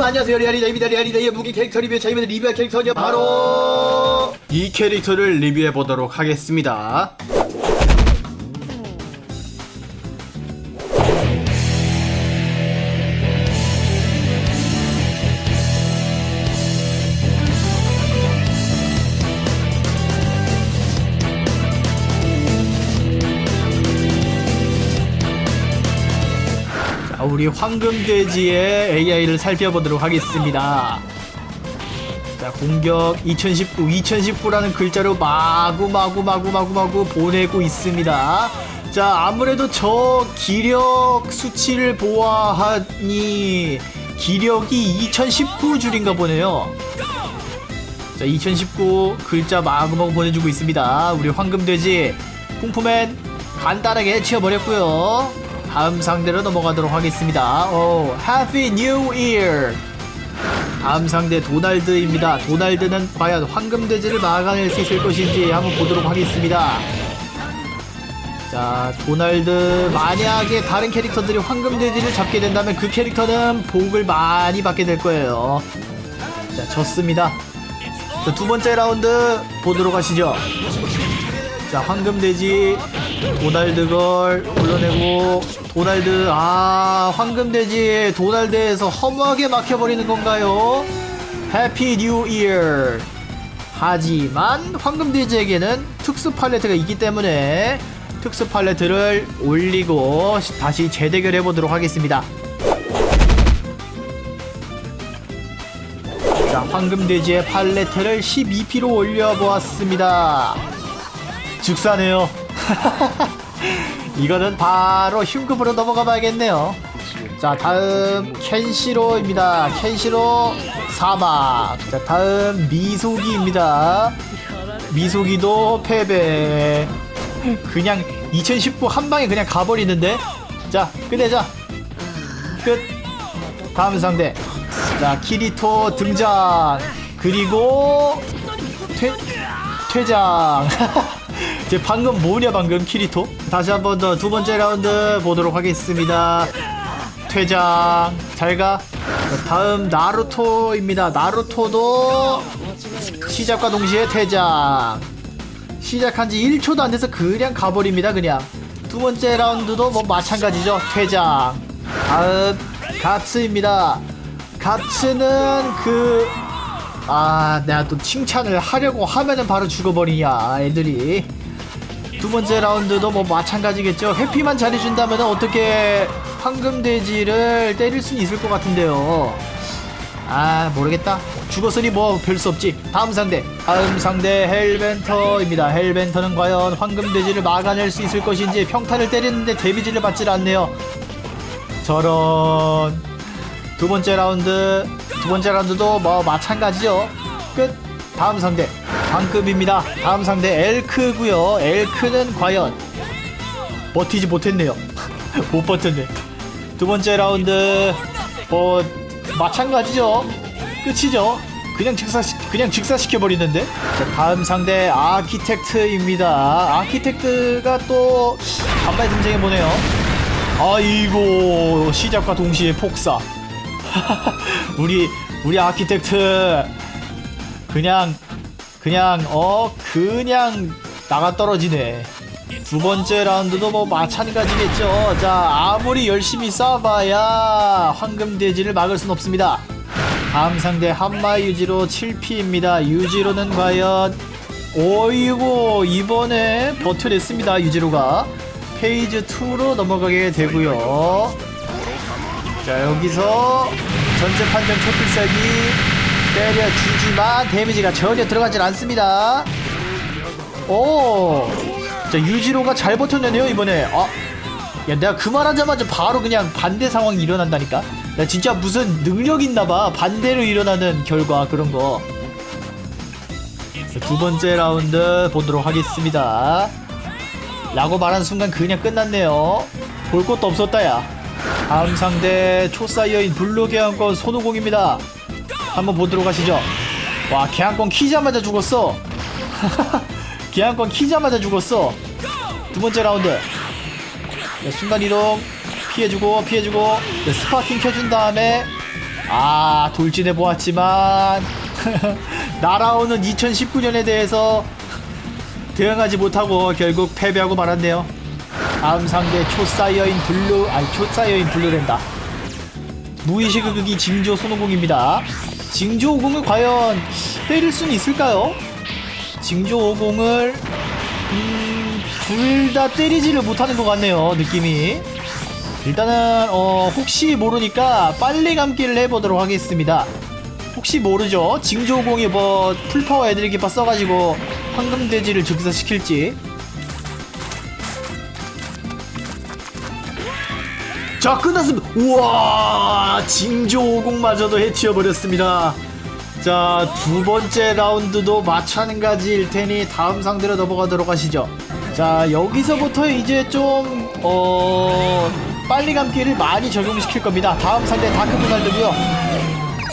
여러분 안녕하세요. 리아리다입니다 리아리다의 무기 캐릭터 리뷰. 저희는 리뷰할 캐릭터는 바로 이 캐릭터를 리뷰해 보도록 하겠습니다 우리 황금돼지의 AI를 살펴보도록 하겠습니다. 자, 공격 2019, 2019라는 글자로 마구 마구 마구 마구 마구 보내고 있습니다. 자, 아무래도 저 기력 수치를 보아하니 기력이 2019 줄인가 보네요. 자, 2019 글자 마구마구 보내주고 있습니다. 우리 황금돼지 공포맨 간단하게 치워버렸고요. 다음 상대로 넘어가도록 하겠습니다. 오, Happy New Year. 다음 상대 도날드입니다. 도날드는 과연 황금돼지를 막아낼 수 있을 것인지 한번 보도록 하겠습니다. 자, 도날드 만약에 다른 캐릭터들이 황금돼지를 잡게 된다면 그 캐릭터는 복을 많이 받게 될 거예요. 자, 졌습니다. 자, 두 번째 라운드 보도록 하시죠. 자, 황금돼지 도날드걸 불러내고 도날드 아 황금돼지 도날드에서 허무하게 막혀버리는 건가요? 해피 뉴 이어 하지만 황금돼지에게는 특수 팔레트가 있기 때문에 특수 팔레트를 올리고 다시 재대결해 보도록 하겠습니다. 자, 황금돼지의 팔레트를 12피로 올려보았습니다. 즉사네요. 이거는 바로 흉급으로 넘어가 봐야겠네요. 자, 다음 켄시로입니다. 켄시로 사막. 자, 다음 미소기입니다. 미소기도 패배. 그냥 2019 한 방에 그냥 가버리는데. 자, 끝내자. 끝. 다음 상대. 자, 키리토 등장. 그리고 퇴 퇴장. 제 방금 뭐냐 방금 키리토? 다시 한 번 더 두 번째 라운드 보도록 하겠습니다. 퇴장. 잘 가. 자, 다음 나루토입니다. 나루토도 시작과 동시에 퇴장. 시작한 지 1초도 안 돼서 그냥 가버립니다. 그냥. 두 번째 라운드도 뭐 마찬가지죠. 퇴장. 다음 갓츠입니다. 갓츠는 그 아, 내가 또 칭찬을 하려고 하면은 바로 죽어버리냐, 애들이. 두 번째 라운드도 뭐 마찬가지겠죠. 해피만 잘해준다면 어떻게 황금돼지를 때릴 수는 있을 것 같은데요. 아, 모르겠다. 죽었으니 뭐 별 수 없지. 다음 상대. 다음 상대 헬벤터입니다. 헬벤터는 과연 황금돼지를 막아낼 수 있을 것인지 평타를 때리는데 데미지를 받질 않네요. 저런. 두 번째 라운드 두 번째 라운드도 뭐 마찬가지죠 끝 다음 상대 강급입니다. 다음 상대 엘크고요. 엘크는 과연 버티지 못했네요. 못 버텼네. 두 번째 라운드 뭐 마찬가지죠. 끝이죠. 그냥 직사 그냥 직사시켜 버리는데. 다음 상대 아키텍트입니다. 아키텍트가 또 간만에 등장해 보네요. 아이고 시작과 동시에 폭사. 우리 우리 아키텍트 그냥 그냥 어 그냥 나가 떨어지네. 두 번째 라운드도 뭐 마찬가지겠죠. 자 아무리 열심히 싸봐야 황금돼지를 막을 순 없습니다. 다음 상대 한마 유지로 7피입니다. 유지로는 과연 오이고 이번에 버텨냈습니다. 유지로가 페이지 2로 넘어가게 되고요. 자 여기서 전체 판정 초필살기 때려주지만 데미지가 전혀 들어가질 않습니다. 오 자 유지로가 잘 버텼네요 이번에. 아, 야 내가 그 말하자마자 바로 그냥 반대 상황이 일어난다니까? 나 진짜 무슨 능력 있나봐. 반대로 일어나는 결과 그런거. 두 번째 라운드 보도록 하겠습니다. 라고 말한 순간 그냥 끝났네요. 볼 것도 없었다 야. 다음 상대 초사이어인 블루 계양권 손오공입니다. 한번 보도록 하시죠. 와 계양권 키자마자 죽었어. 계양권 키자마자 죽었어. 두 번째 라운드. 네, 순간 이동 피해주고 피해주고 네, 스파킹 켜준 다음에 아 돌진해 보았지만 날아오는 2019년에 대해서 대응하지 못하고 결국 패배하고 말았네요. 다음 상대 초사이어인 블루 아니 초사이어인 블루랜다. 무의식 극이 징조 손오공입니다. 징조 오공을 과연 때릴 수는 있을까요? 징조 오공을 음, 둘 다 때리지를 못하는 것 같네요. 느낌이. 일단은 어, 혹시 모르니까 빨리 감기를 해보도록 하겠습니다. 혹시 모르죠? 징조공이 뭐 풀파워 애드리 기파 써가지고 황금돼지를 즉사시킬지. 자 끝났습니다. 우와 징조공마저도 해치워버렸습니다. 자 두 번째 라운드도 마찬가지일 테니 다음 상대로 넘어가도록 하시죠. 자 여기서부터 이제 좀 어. 빨리 감기를 많이 적용시킬 겁니다. 다음 상대 다크 분할드고요.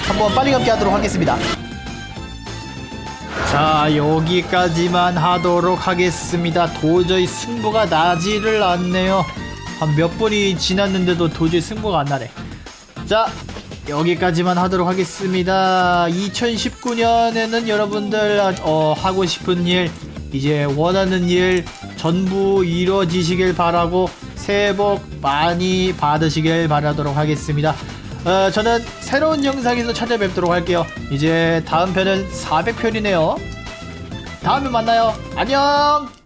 한번 빨리 감기 하도록 하겠습니다. 자 여기까지만 하도록 하겠습니다. 도저히 승부가 나지를 않네요. 한 몇 분이 지났는데도 도저히 승부가 안 나네. 자 여기까지만 하도록 하겠습니다. 2019년에는 여러분들 어, 하고 싶은 일 이제 원하는 일 전부 이루어지시길 바라고 새해 복 많이 받으시길 바라도록 하겠습니다. 어, 저는 새로운 영상에서 찾아뵙도록 할게요. 이제 다음 편은 400편이네요. 다음에 만나요. 안녕!